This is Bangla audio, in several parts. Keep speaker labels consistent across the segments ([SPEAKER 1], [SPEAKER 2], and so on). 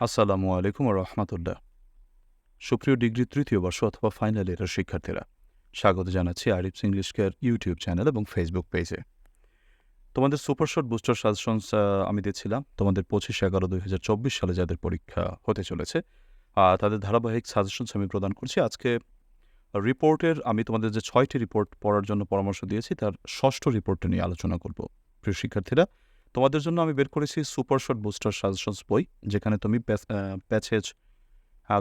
[SPEAKER 1] আসসালামু আলাইকুম রহমতুল্লাহ। সুপ্রিয় ডিগ্রি তৃতীয় বর্ষ অথবা ফাইনাল ইয়ারের শিক্ষার্থীরা, স্বাগত জানাচ্ছি Arif's English care YouTube channel এবং ফেসবুক পেজে। তোমাদের সুপার শর্ট বুস্টার সাজেশনস আমি দিচ্ছিলাম। তোমাদের পঁচিশ এগারো দুই হাজার চব্বিশ সালে যাদের পরীক্ষা হতে চলেছে তাদের ধারাবাহিক সাজেশনস আমি প্রদান করছি। আজকে রিপোর্টের, আমি তোমাদের যে ছয়টি রিপোর্ট পড়ার জন্য পরামর্শ দিয়েছি, তার ষষ্ঠ রিপোর্টটা নিয়ে আলোচনা করব। প্রিয় শিক্ষার্থীরা তোমাদের জন্য আমি বের করেছি সুপার শর্ট বুস্টার সাজেশনস বই, যেখানে তুমি প্যাছেজ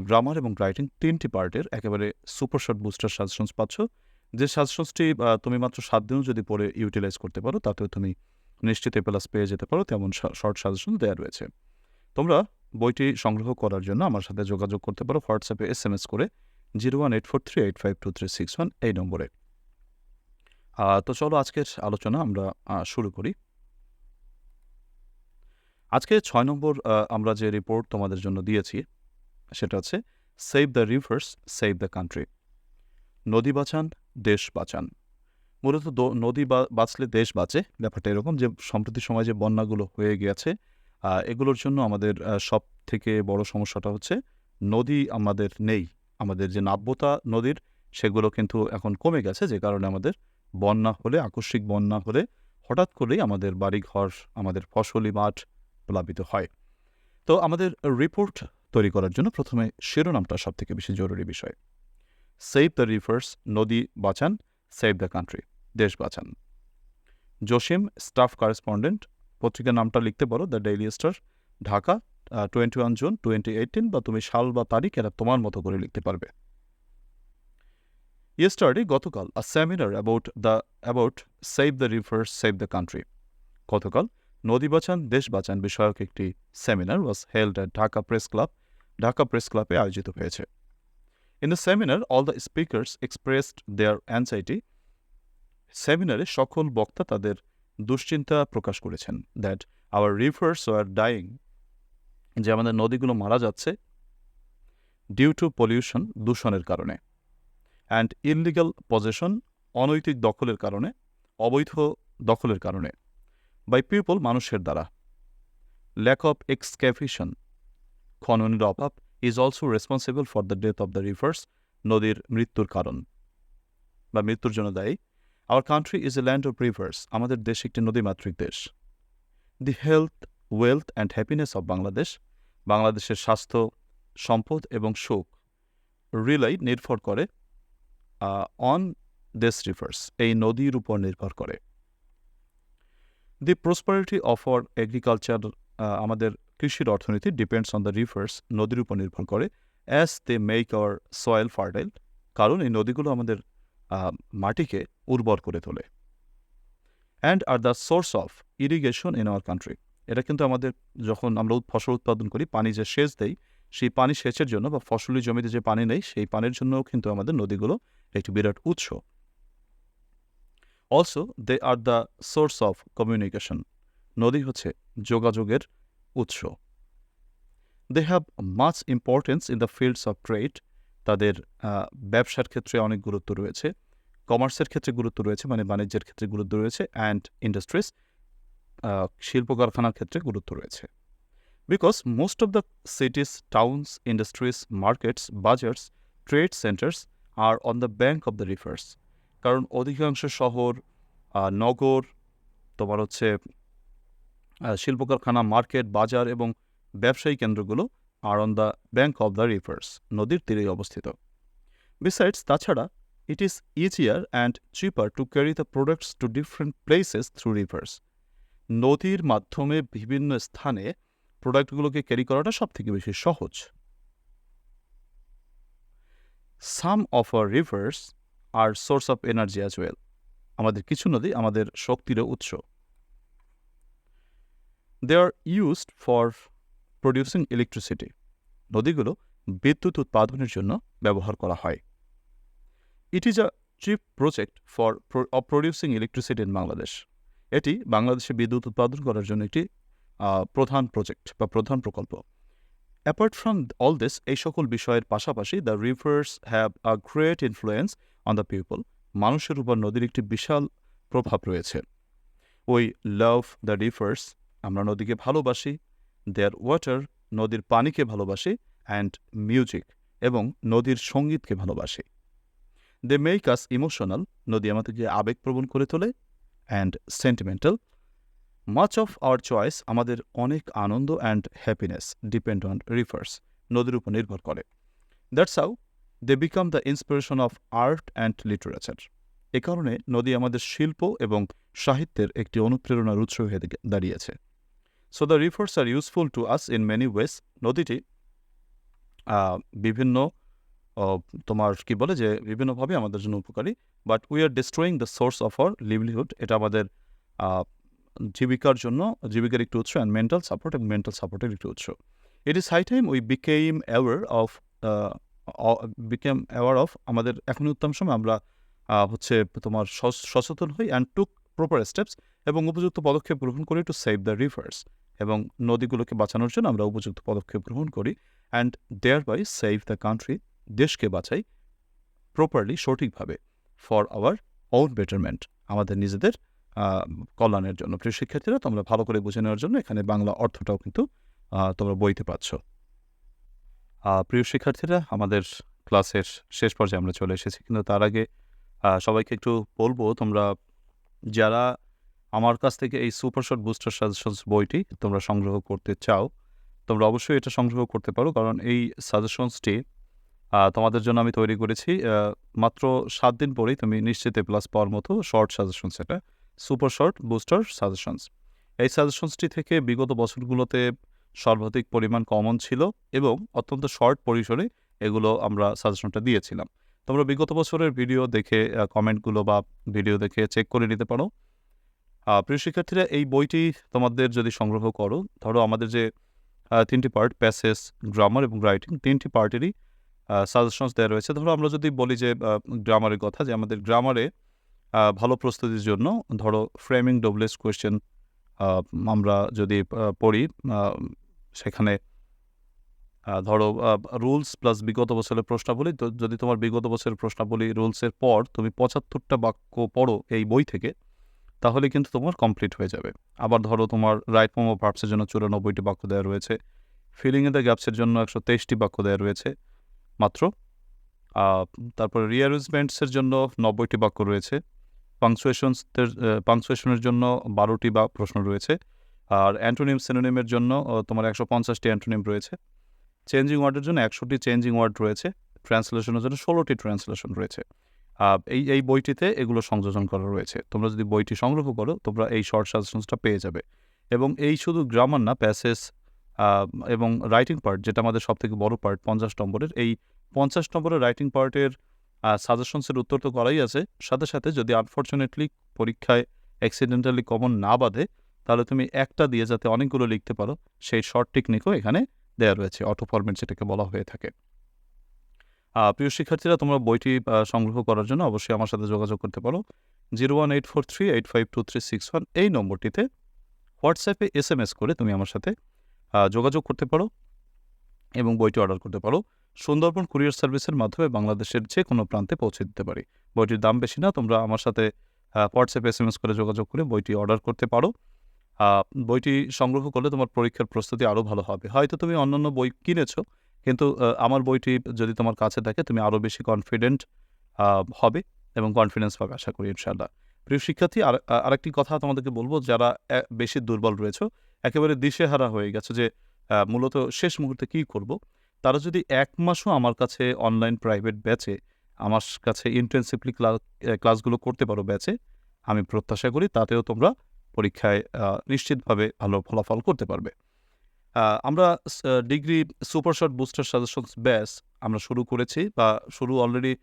[SPEAKER 1] গ্রামার এবং রাইটিং তিনটি পার্টের একেবারে সুপার শর্ট বুস্টার সাজেশনস পাচ্ছ। যে সাজেশনসটি তুমি মাত্র সাত দিনও যদি পড়ে ইউটিলাইজ করতে পারো, তাতেও তুমি নিশ্চিত প্লাস পেয়ে যেতে পারো, তেমন শর্ট সাজেশন দেওয়া রয়েছে। তোমরা বইটি সংগ্রহ করার জন্য আমার সাথে যোগাযোগ করতে পারো হোয়াটসঅ্যাপে এস এম এস করে zero one eight four three eight five two three six one এই নম্বরে। তো চলো আজকের আলোচনা আমরা শুরু করি। আজকে ছয় নম্বর আমরা যে রিপোর্ট তোমাদের জন্য দিয়েছি, সেটা হচ্ছে save the rivers save the country নদী বাঁচান, দেশ বাঁচান। মূলত নদী বাঁচলে দেশ বাঁচে, ব্যাপারটা এরকম যে, সম্প্রতি সময় যে বন্যাগুলো হয়ে গিয়েছে এগুলোর জন্য আমাদের সব থেকে বড় সমস্যাটা হচ্ছে, নদী আমাদের নেই। আমাদের যে নাব্যতা নদীর, সেগুলো কিন্তু এখন কমে গেছে, যে কারণে আমাদের বন্যা হলে, আকস্মিক বন্যা হলে, হঠাৎ করেই আমাদের বাড়িঘর, আমাদের ফসলি মাঠ প্লাবিত হয়। তো আমাদের রিপোর্ট তৈরি করার জন্য প্রথমে শিরোনামটা সব থেকে বেশি জরুরি বিষয়। সেভ দ্য রিভার্স নদী বাঁচান সেভ দ্য কান্ট্রি দেশ বাঁচান। জসিম স্টাফ করেসপন্ডেন্ট পত্রিকার নামটা লিখতে পারো the Daily Star Dhaka twenty one June twenty eighteen বা তুমি সাল বা তারিখ এরা তোমার মতো করে লিখতে পারবে। ইয়েস্টারডে গতকাল a seminar about the about save the rivers save the country গতকাল নদী বাঁচান, দেশ বাঁচান বিষয়ক একটি seminar was held at Dhaka press club Dhaka press ক্লাবে আয়োজিত হয়েছে। In the seminar all the speakers expressed their anxiety সেমিনারে সকল বক্তা তাদের দুশ্চিন্তা প্রকাশ করেছেন that our rivers are dying যে আমাদের নদীগুলো মারা যাচ্ছে ডিউ টু পলিউশন দূষণের কারণে। অ্যান্ড ইললিগাল পজেশন অনৈতিক দখলের কারণে, অবৈধ দখলের কারণে। বাই পিপল মানুষের দ্বারা। ল্যাক অফ এক্সক্যাভিশন খননের অভাব is also responsible for the death of the rivers নদীর মৃত্যুর কারণ বা মৃত্যুর জন্য দায়ী। Our country is a land of rivers আমাদের দেশ একটি নদীমাতৃক দেশ। The health wealth and happiness of Bangladesh বাংলাদেশের স্বাস্থ্য, সম্পদ এবং সুখ রিলাই নির্ভর করে অন দেশ রিভার্স এই নদীর উপর নির্ভর করে। The prosperity of our agriculture আমাদের কৃষির অর্থনীতি ডিপেন্ডস অন দ্য রিভার্স নদীর উপর নির্ভর করে as they make our soil fertile কারণ এই নদীগুলো আমাদের মাটিকে উর্বর করে তোলে and are the source of irrigation in our country এটা কিন্তু আমাদের যখন আমরা ফসল উৎপাদন করি, পানি যে সেচ দেই, সেই পানি সেচের জন্য বা ফসলি জমিতে যে পানি নেই, সেই পানির জন্যও কিন্তু আমাদের নদীগুলো একটি বিরাট উৎস। Also they are the source of communication নদী হচ্ছে যোগাযোগের উৎস। They have much importance in the fields of trade তাদের ব্যবসার ক্ষেত্রে অনেক গুরুত্ব রয়েছে। কমার্সের ক্ষেত্রে গুরুত্ব রয়েছে মানে বাণিজ্যের ক্ষেত্রে গুরুত্ব রয়েছে অ্যান্ড ইন্ডাস্ট্রিজ শিল্প কারখানার ক্ষেত্রে গুরুত্ব রয়েছে। Because most of the cities towns industries markets bazaars trade centres are on the bank of the rivers কারণ অধিকাংশ শহর নগর, তোমার হচ্ছে শিল্প কারখানা মার্কেট, বাজার এবং ব্যবসায়ী কেন্দ্রগুলো are on the bank of the rivers নদীর তীরেই অবস্থিত। বিসাইডস তাছাড়া it is easier and cheaper to carry the products to different places through rivers নদীর মাধ্যমে বিভিন্ন স্থানে প্রোডাক্টগুলোকে ক্যারি করাটা সব থেকে বেশি সহজ। Some of our rivers are source of energy as well আমাদের কিছু নদী আমাদের শক্তিরও উৎস। They are used for producing electricity নদীগুলো বিদ্যুৎ উৎপাদনের জন্য ব্যবহার করা হয়। It is a cheap project for producing electricity in Bangladesh এটি বাংলাদেশে বিদ্যুৎ উৎপাদন করার জন্য একটি প্রধান প্রজেক্ট বা প্রধান প্রকল্প। অ্যাপার্ট ফ্রম অল দিস এই সকল বিষয়ের পাশাপাশি the rivers have a great influence on the people মানুষের উপর নদীর একটি বিশাল প্রভাব রয়েছে। ওই লাভ দ্য রিভার্স আমরা নদীকে ভালোবাসি দেয়ার ওয়াটার নদীর পানিকে ভালোবাসি অ্যান্ড মিউজিক এবং নদীর সঙ্গীতকে ভালোবাসি। দে মেক আস ইমোশনাল নদী আমাদেরকে আবেগপ্রবণ করে তোলে and sentimental much of our choice আমাদের অনেক আনন্দ and happiness depend on rivers নদীর উপর নির্ভর করে। That's how they become the inspiration of art and literature এ কারণে নদী আমাদের শিল্প এবং সাহিত্যের একটি অনুপ্রেরণার উৎস হয়ে দাঁড়িয়েছে। So the rivers are useful to us in many ways নদীটি বিভিন্ন তোমার কি বলে যে বিভিন্নভাবে আমাদের জন্য উপকারী but we are destroying the source of our livelihood এটা আমাদের জীবিকার জন্য, জীবিকার একটি উৎস অ্যান্ড মেন্টাল সাপোর্ট এবং মেন্টাল সাপোর্টের একটি উৎস। It is high time we became aware of became aware of আমাদের এখন উত্তম সময় আমরা হচ্ছে তোমার সচেতন হই অ্যান্ড টুক প্রপার স্টেপস এবং উপযুক্ত পদক্ষেপ গ্রহণ করি টু সেভ দ্য রিভার্স এবং নদীগুলোকে বাঁচানোর জন্য আমরা উপযুক্ত পদক্ষেপ গ্রহণ করি and thereby save the country দেশকে বাঁচাই প্রপারলি সঠিকভাবে ফর আওয়ার ওন বেটারমেন্ট আমাদের নিজেদের কল্যাণের জন্য। প্রিয় শিক্ষার্থীরা তোমরা ভালো করে বুঝে নেওয়ার জন্য এখানে বাংলা অর্থটাও কিন্তু তোমরা বইতে আহ, প্রিয় শিক্ষার্থীরা, আমাদের ক্লাসের শেষ পর্যায়ে আমরা চলে এসেছি। কিন্তু তার আগে সবাইকে একটু বলব, তোমরা যারা আমার কাছ থেকে এই সুপার শট বুস্টার সাজেশনস বইটি তোমরা সংগ্রহ করতে চাও, তোমরা অবশ্যই এটা সংগ্রহ করতে পারো। কারণ এই সাজেশনসটি তোমাদের জন্য আমি তৈরি করেছি মাত্র সাত দিন পরেই তুমি নিশ্চিত প্লাস পাওয়ার মতো শর্ট সাজেশনস এটা সুপার শর্ট বুস্টার সাজেশনস এই সাজেশনসটি থেকে বিগত বছরগুলোতে সর্বাধিক পরিমাণ কমন ছিল এবং অত্যন্ত শর্ট পরিসরে এগুলো আমরা সাজেশনটা দিয়েছিলাম। তোমরা বিগত বছরের ভিডিও দেখে কমেন্টগুলো বা ভিডিও দেখে চেক করে নিতে পারো। প্রিয় শিক্ষার্থীরা, এই বইটি তোমাদের যদি সংগ্রহ করো, ধরো আমাদের যে তিনটি পার্ট প্যাসেজ গ্রামার এবং রাইটিং তিনটি পার্টেরই সাজেশনস দেওয়া রয়েছে। ধরো আমরা যদি বলি যে গ্রামারের কথা, যে আমাদের গ্রামারে ভালো প্রস্তুতির জন্য ধরো ফ্রেমিং ডবলেস কোয়েশ্চেন আমরা যদি পড়ি সেখানে ধরো রুলস প্লাস বিগত বছরের প্রশ্নাবলী, তো যদি তোমার বিগত বছরের প্রশ্নাবলী রুলসের পর তুমি পঁচাত্তরটা বাক্য পড়ো এই বই থেকে, তাহলে কিন্তু তোমার কমপ্লিট হয়ে যাবে। আবার ধরো তোমার রাইট মোমো ভার্বসের জন্য চুরানব্বইটি বাক্য দেওয়া রয়েছে ফিলিং ইন দ্য গ্যাপসের জন্য একশো তেইশটি বাক্য দেওয়া রয়েছে, মাত্র। তারপরে রিঅ্যারেঞ্জমেন্টসের জন্য নব্বইটি বাক্য রয়েছে পাংচুয়েশনসদের পাংচুয়েশনের জন্য বারোটি বা প্রশ্ন রয়েছে আর অ্যান্টোনিম সিনোনিমের জন্য তোমার একশো পঞ্চাশটি অ্যান্টোনিম রয়েছে। চেঞ্জিং ওয়ার্ডের জন্য একশোটি চেঞ্জিং ওয়ার্ড রয়েছে। ট্রান্সলেশনের জন্য ষোলোটি ট্রান্সলেশন রয়েছে। এই এই বইটিতে এগুলো সংযোজন করা রয়েছে। তোমরা যদি বইটি সংগ্রহ করো, তোমরা এই শর্ট সাজেশনসটা পেয়ে যাবে। এবং এই শুধু গ্রামার না, প্যাসেজ এবং রাইটিং পার্ট, যেটা আমাদের সবথেকে বড় পার্ট, পঞ্চাশ নম্বরের, এই পঞ্চাশ নম্বরের রাইটিং পার্টের সাজেশনসের উত্তর তো করাই আছে। সাথে সাথে যদি আনফর্চুনেটলি পরীক্ষায় অ্যাক্সিডেন্টালি কমন না বাঁধে তাহলে তুমি একটা দিয়ে যাতে অনেকগুলো লিখতে পারো, সেই শর্ট টেকনিকও এখানে দেওয়া রয়েছে অটো ফরম্যাট যেটাকে বলা হয়ে থাকে। প্রিয় শিক্ষার্থীরা, তোমরা বইটি সংগ্রহ করার জন্য অবশ্যই আমার সাথে যোগাযোগ করতে পারো। Zero one eight four three eight five two three six one এই নম্বরটিতে হোয়াটসঅ্যাপে এস এম এস করে তুমি আমার সাথে যোগাযোগ করতে পারো এবং বইটি অর্ডার করতে পারো। সুন্দরবন কুরিয়ার সার্ভিসের মাধ্যমে বাংলাদেশের যে কোনো প্রান্তে পৌঁছে দিতে পারি। বইটির দাম বেশি না, তোমরা আমার সাথে হোয়াটসঅ্যাপে এস এম এস করে যোগাযোগ করে বইটি অর্ডার করতে পারো। বইটি সংগ্রহ করলে তোমার পরীক্ষার প্রস্তুতি আরও ভালো হবে। হয়তো তুমি অন্যান্য বই কিনেছো, কিন্তু আমার বইটি যদি তোমার কাছে থাকে, তুমি আরও বেশি কনফিডেন্ট হবে এবং কনফিডেন্স পাবে আশা করি, ইনশাআল্লাহ। প্রিয় শিক্ষার্থী, আর আরেকটি কথা তোমাদেরকে বলব, যারা বেশি দুর্বল রয়েছে, একেবারে দিশেহারা হয়ে গেছে যে মূলত শেষ মুহূর্তে কি করব, তারা যদি এক মাসও আমার কাছে অনলাইন প্রাইভেট ব্যাচে আমার কাছে ইন্টেন্সিভলি ক্লাস ক্লাসগুলো করতে পারো ব্যাচে আমি প্রত্যাশা করি তাতেও তোমরা পরীক্ষায় নিশ্চিতভাবে ভালো ফলাফল করতে পারবে। আমরা degree super short booster suggestions batch আমরা শুরু করেছি বা শুরু অলরেডি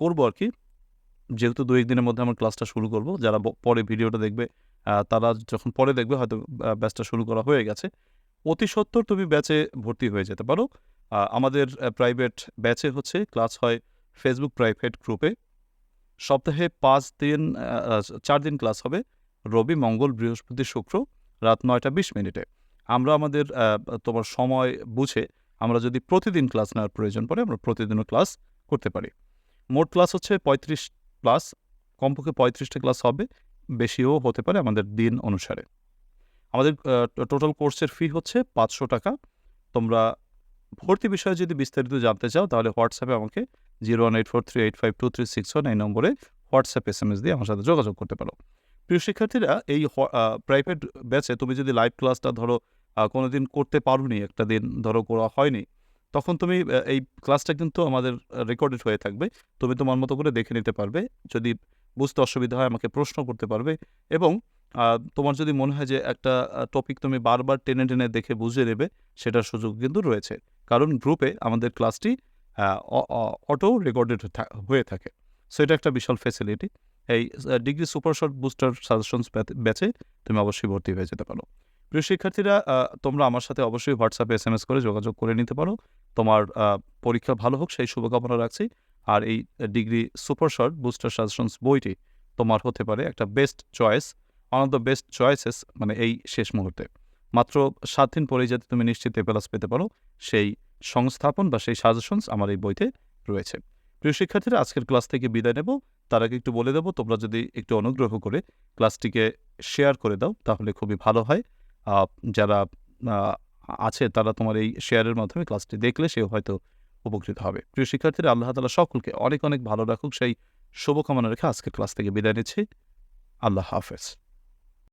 [SPEAKER 1] করব আর কি। যেহেতু দু একদিনের মধ্যে আমার ক্লাসটা শুরু করব, যারা পরে ভিডিওটা দেখবে তারা যখন পরে দেখবে হয়তো ব্যাচটা শুরু করা হয়ে গেছে। অতি সত্বর তুমি ব্যাচে ভর্তি হয়ে যেতে পারো। আমাদের প্রাইভেট ব্যাচে হচ্ছে ক্লাস হয় ফেসবুক প্রাইভেট গ্রুপে সপ্তাহে পাঁচ দিন চার দিন ক্লাস হবে। রবি, মঙ্গল, বৃহস্পতি, শুক্র রাত নয়টা বিশ মিনিটে। আমরা আমাদের তোমার সময় বুঝে আমরা যদি প্রতিদিন ক্লাস নেওয়ার প্রয়োজন পড়ে, আমরা প্রতিদিনও ক্লাস করতে পারি। মোট ক্লাস হচ্ছে পঁয়ত্রিশ ক্লাস। কমপক্ষে পঁয়ত্রিশটা ক্লাস হবে, বেশিও হতে পারে আমাদের দিন অনুসারে। আমাদের টোটাল কোর্সের ফি হচ্ছে পাঁচশো টাকা। তোমরা ভর্তি বিষয়ে যদি বিস্তারিত জানতে চাও, তাহলে হোয়াটসঅ্যাপে আমাকে zero one eight four three eight five two three six one এই নম্বরে হোয়াটসঅ্যাপ এস এম এস দিয়ে আমার সাথে যোগাযোগ করতে পারো। প্রিয় শিক্ষার্থীরা এই প্রাইভেট ব্যাচে তুমি যদি লাইভ ক্লাসটা ধরো আহ, কোনোদিন করতে পারোনি একটা দিন ধরো করা হয়নি তখন তুমি এই ক্লাসটা কিন্তু আমাদের রেকর্ডেড হয়ে থাকবে। তুমি তোমার মতো করে দেখে নিতে পারবে যদি বুঝতে অসুবিধা হয় আমাকে প্রশ্ন করতে পারবে এবং তোমার যদি মনে হয় যে একটা টপিক তুমি বারবার টেনে টেনে দেখে বুঝে নেবে সেটার সুযোগ কিন্তু রয়েছে। কারণ গ্রুপে আমাদের ক্লাসটি অটো রেকর্ডেড হয়ে থাকে। সো এটা একটা বিশাল ফেসিলিটি এই degree super short booster suggestions ব্যাচে তুমি অবশ্যই ভর্তি হয়ে যেতে পারো। প্রিয় শিক্ষার্থীরা তোমরা আমার সাথে অবশ্যই হোয়াটসঅ্যাপে এস এম এস করে যোগাযোগ করে নিতে পারো। তোমার পরীক্ষা ভালো হোক, সেই শুভকামনা রাখছি। আর এই degree super short booster suggestions বইটি তোমার হতে পারে একটা best choice one of the best choices মানে এই শেষ মুহূর্তে। মাত্র সাত দিন পরেই যাতে তুমি নিশ্চিত এ পেতে পারো, সেই সংস্থাপন বা সেই সাজেশনস আমার এই বইতে রয়েছে। প্রিয় শিক্ষার্থীরা, আজকের ক্লাস থেকে বিদায় নেব। তার আগে একটু বলে দেবো, তোমরা যদি একটু অনুগ্রহ করে ক্লাসটিকে শেয়ার করে দাও, তাহলে খুবই ভালো হয়। যারা আছে তারা তোমার এই শেয়ারের মাধ্যমে ক্লাসটি দেখলে সেও হয়তো উপকৃত হবে। প্রিয় শিক্ষার্থীরা, আল্লাহ তালা সকলকে অনেক অনেক ভালো রাখুক। সেই শুভকামনা রেখে আজকের ক্লাস থেকে বিদায় নিচ্ছি। আল্লাহ হাফেজ।